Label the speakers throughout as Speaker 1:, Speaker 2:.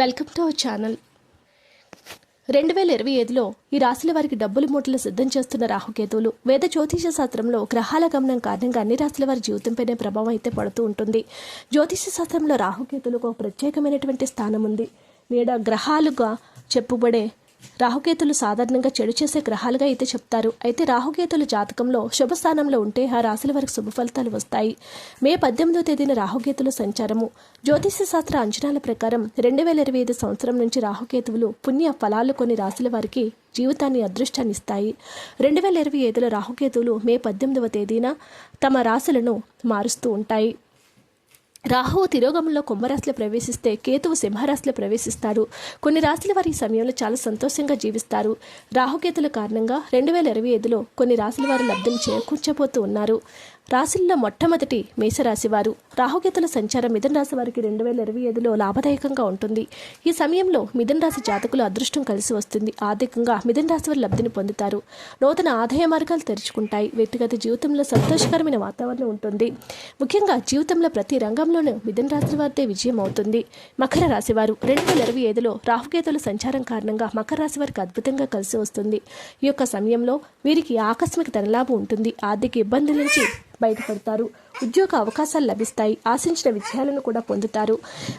Speaker 1: Welcome to our channel. రెండు వేల ఇరవై ఐదులో ఈ రాశుల వారికి డబ్బుల మూటలు సిద్ధం చేస్తున్న రాహుకేతువులు వేద జ్యోతిష శాస్త్రంలో గ్రహాల గమనం కారణంగా అన్ని రాశుల వారి జీవితంపైనే ప్రభావం అయితే పడుతూ ఉంటుంది. జ్యోతిష శాస్త్రంలో రాహుకేతులకు ఒక ప్రత్యేకమైనటువంటి స్థానం ఉంది. నీడ గ్రహాలుగా చెప్పుబడే రాహుకేతులు సాధారణంగా చెడు చేసే గ్రహాలుగా అయితే చెప్తారు. అయితే రాహుకేతులు జాతకంలో శుభ స్థానంలో ఉంటే ఆ రాశుల వారికి శుభ ఫలితాలు వస్తాయి. మే పద్దెనిమిదో తేదీన రాహుకేతుల సంచారము. జ్యోతిష శాస్త్ర అంచనాల ప్రకారం రెండు వేల ఇరవై ఐదు సంవత్సరం నుంచి రాహుకేతువులు పుణ్య ఫలాలు కొన్ని రాశుల వారికి జీవితాన్ని అదృష్టాన్ని ఇస్తాయి రెండు వేల ఇరవై ఐదులో రాహుకేతువులు మే పద్దెనిమిదవ తేదీన తమ రాశులను మారుస్తూ ఉంటాయి. రాహువు తిరోగమంలో కుంభరాశిలో ప్రవేశిస్తే కేతువు సింహరాశిలో ప్రవేశిస్తాడు కొన్ని రాశుల వారి సమయంలో చాలా సంతోషంగా జీవిస్తారు. రాహుకేతుల కారణంగా రెండు వేల ఇరవై ఐదులో కొన్ని రాశుల వారు లబ్ధిని చేకూర్చబోతూ ఉన్నారు. రాశుల్లో మొట్టమొదటి మేషరాశి వారు రాహుకేతుల సంచారం మిథున రాశి వారికి రెండు వేల ఇరవై ఐదులో లాభదాయకంగా ఉంటుంది. ఈ సమయంలో మిథున రాశి జాతకులు అదృష్టం కలిసి వస్తుంది. ఆర్థికంగా మిథున రాశి వారు లబ్ధిని పొందుతారు. నూతన ఆదాయ మార్గాలు తెరుచుకుంటాయి. వ్యక్తిగత జీవితంలో సంతోషకరమైన వాతావరణం ఉంటుంది. ముఖ్యంగా జీవితంలో ప్రతి రంగంలోనూ మిథున రాశి వారితే విజయం అవుతుంది. మకర రాశి వారు రెండు వేల ఇరవై ఐదులో రాహుకేతుల సంచారం కారణంగా మకర రాశి వారికి అద్భుతంగా కలిసి వస్తుంది. ఈ యొక్క సమయంలో వీరికి ఆకస్మిక ధనలాభం ఉంటుంది. ఆర్థిక ఇబ్బందుల నుంచి బయటపడతారు. ఉద్యోగ అవకాశాలు లభిస్తాయి. ఆశించిన విజయాలను కూడా పొందుతారు.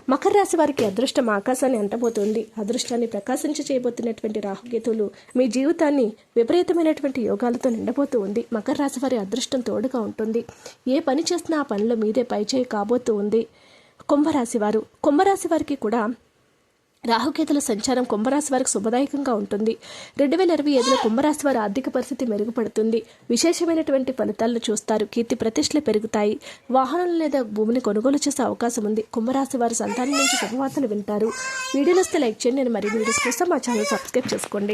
Speaker 1: మకర రాశి వారికి అదృష్టం ఆకాశాన్ని అంటబోతుంది. అదృష్టాన్ని ప్రకాశించ చేయబోతున్నటువంటి రాహుకేతులు మీ జీవితాన్ని విపరీతమైనటువంటి యోగాలతో నిండబోతూ ఉంది మకర రాశి వారి అదృష్టం తోడుగా ఉంటుంది. ఏ పని చేసినా ఆ పనిలో మీదే పైచేయి కాబోతూ ఉంది కుంభరాశి వారు. కుంభరాశి వారికి కూడా రాహుకేతుల సంచారం కుంభరాశి వారికి శుభదాయకంగా ఉంటుంది. రెండు వేల ఇరవై ఐదులో కుంభరాశి వారి ఆర్థిక పరిస్థితి మెరుగుపడుతుంది. విశేషమైనటువంటి ఫలితాలను చూస్తారు. కీర్తి ప్రతిష్టలు పెరుగుతాయి. వాహనాలు లేదా భూమిని కొనుగోలు చేసే అవకాశం ఉంది. కుంభరాశి వారి సంతానం నుంచి శుభవార్తలు వింటారు. వీడియోలు వస్తే లైక్ చేయండి. నేను మరిన్ని వీడియోస్ కోసం మా ఛానల్ సబ్స్క్రైబ్ చేసుకోండి.